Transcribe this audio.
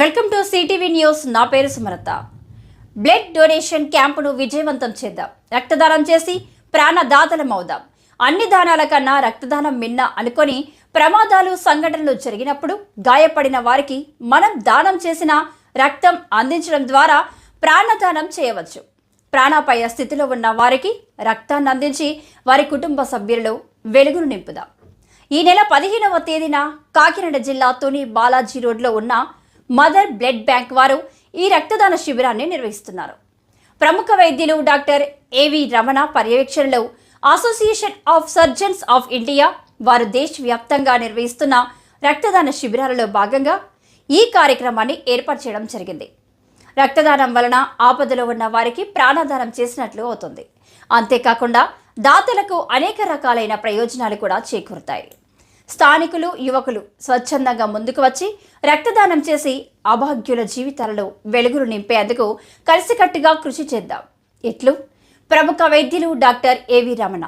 Welcome to CTV news. నా పేరు Sumalatha. Blood donation క్యాంపును విజయవంతం చేద్దాం. రక్తదానం చేసి ప్రాణదాతలం అవుదాం. అన్ని దానాల కన్నా రక్తదానం మిన్న అనుకొని ప్రమాదాలు సంఘటనలు జరిగినప్పుడు గాయపడిన వారికి మనం దానం చేసిన రక్తం అందించడం ద్వారా ప్రాణదానం చేయవచ్చు. ప్రాణాపాయ స్థితిలో ఉన్న వారికి రక్తాన్ని అందించి వారి కుటుంబ సభ్యులలో వెలుగును నింపుదాం. ఈ నెల పదిహేనవ తేదీన కాకినాడ జిల్లా తుని బాలాజీ రోడ్లో ఉన్న మదర్ బ్లడ్ బ్యాంక్ వారు ఈ రక్తదాన శిబిరాన్ని నిర్వహిస్తున్నారు. ప్రముఖ వైద్యులు డాక్టర్ ఏవి రమణ పర్యవేక్షణలో association of surgeons of India వారు దేశవ్యాప్తంగా నిర్వహిస్తున్న రక్తదాన శిబిరాలలో భాగంగా ఈ కార్యక్రమాన్ని ఏర్పాటు చేయడం జరిగింది. రక్తదానం వలన ఆపదలో ఉన్న వారికి ప్రాణదానం చేసినట్లు అవుతుంది. అంతేకాకుండా దాతలకు అనేక రకాలైన ప్రయోజనాలు కూడా చేకూరుతాయి. స్థానికులు యువకులు స్వచ్ఛందంగా ముందుకు వచ్చి రక్తదానం చేసి అభాగ్యుల జీవితాలలో వెలుగులు నింపేందుకు కలిసికట్టుగా కృషి చేద్దాం. ఇట్లు ప్రముఖ వైద్యులు డాక్టర్ ఏవి రమణ.